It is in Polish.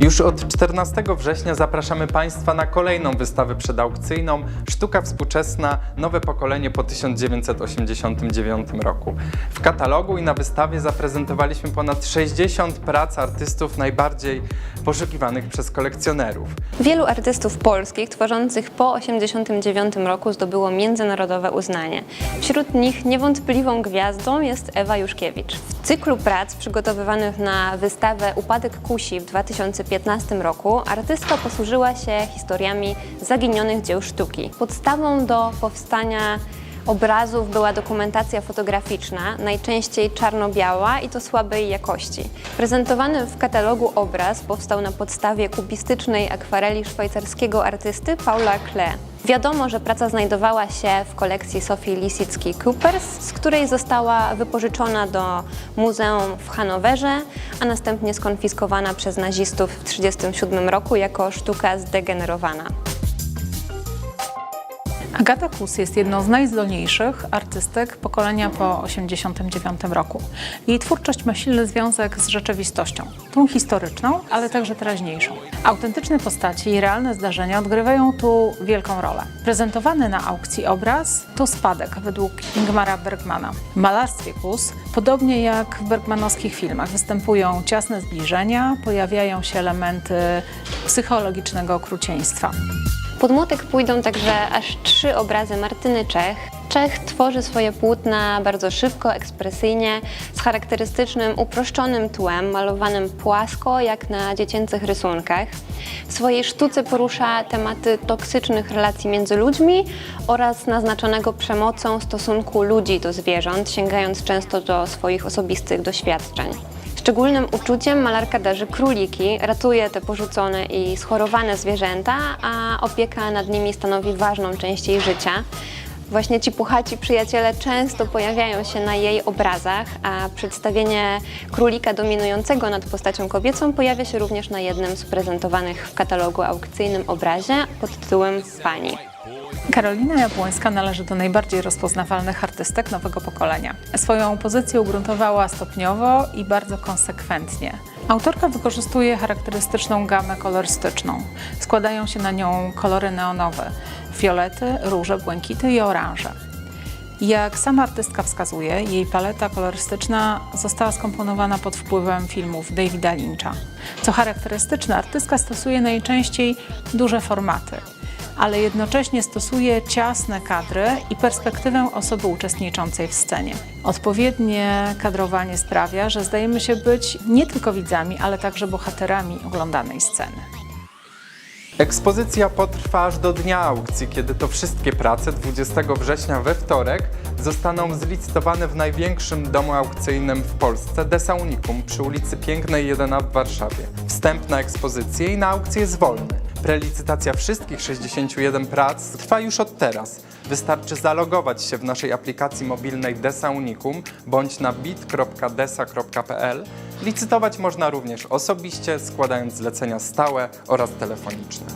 Już od 14 września zapraszamy Państwa na kolejną wystawę przedaukcyjną Sztuka współczesna Nowe pokolenie po 1989 roku. W katalogu i na wystawie zaprezentowaliśmy ponad 60 prac artystów najbardziej poszukiwanych przez kolekcjonerów. Wielu artystów polskich tworzących po 1989 roku zdobyło międzynarodowe uznanie. Wśród nich niewątpliwą gwiazdą jest Ewa Juszkiewicz. W cyklu prac przygotowywanych na wystawę Upadek Kusi w 2015 roku artystka posłużyła się historiami zaginionych dzieł sztuki. Podstawą do powstania obrazów była dokumentacja fotograficzna, najczęściej czarno-biała i to słabej jakości. Prezentowany w katalogu obraz powstał na podstawie kubistycznej akwareli szwajcarskiego artysty Paula Klee. Wiadomo, że praca znajdowała się w kolekcji Sofii Lisicki-Coopers, z której została wypożyczona do muzeum w Hanowerze, a następnie skonfiskowana przez nazistów w 1937 roku jako sztuka zdegenerowana. Agata Kus jest jedną z najzdolniejszych artystek pokolenia po 1989 roku. Jej twórczość ma silny związek z rzeczywistością, tą historyczną, ale także teraźniejszą. Autentyczne postaci i realne zdarzenia odgrywają tu wielką rolę. Prezentowany na aukcji obraz to spadek według Ingmara Bergmana. W malarstwie Kus, podobnie jak w bergmanowskich filmach, występują ciasne zbliżenia, pojawiają się elementy psychologicznego okrucieństwa. Pod młotek pójdą także aż trzy obrazy Martyny Czech. Czech tworzy swoje płótna bardzo szybko, ekspresyjnie, z charakterystycznym, uproszczonym tłem, malowanym płasko, jak na dziecięcych rysunkach. W swojej sztuce porusza tematy toksycznych relacji między ludźmi oraz naznaczonego przemocą stosunku ludzi do zwierząt, sięgając często do swoich osobistych doświadczeń. Szczególnym uczuciem malarka darzy króliki, ratuje te porzucone i schorowane zwierzęta, a opieka nad nimi stanowi ważną część jej życia. Właśnie ci puchaci przyjaciele często pojawiają się na jej obrazach, a przedstawienie królika dominującego nad postacią kobiecą pojawia się również na jednym z prezentowanych w katalogu aukcyjnym obrazie pod tytułem Pani. Karolina Jabłońska należy do najbardziej rozpoznawalnych artystek nowego pokolenia. Swoją pozycję ugruntowała stopniowo i bardzo konsekwentnie. Autorka wykorzystuje charakterystyczną gamę kolorystyczną. Składają się na nią kolory neonowe: fiolety, róże, błękity i oranże. Jak sama artystka wskazuje, jej paleta kolorystyczna została skomponowana pod wpływem filmów Davida Lyncha. Co charakterystyczne, artystka stosuje najczęściej duże formaty, ale jednocześnie stosuje ciasne kadry i perspektywę osoby uczestniczącej w scenie. Odpowiednie kadrowanie sprawia, że zdajemy się być nie tylko widzami, ale także bohaterami oglądanej sceny. Ekspozycja potrwa aż do dnia aukcji, kiedy to wszystkie prace 20 września we wtorek zostaną zlicytowane w największym domu aukcyjnym w Polsce, Desa Unicum, przy ulicy Pięknej 1A w Warszawie. Wstęp na ekspozycję i na aukcję jest wolny. Prelicytacja wszystkich 61 prac trwa już od teraz. Wystarczy zalogować się w naszej aplikacji mobilnej Desa Unicum bądź na bit.desa.pl. Licytować można również osobiście, składając zlecenia stałe oraz telefoniczne.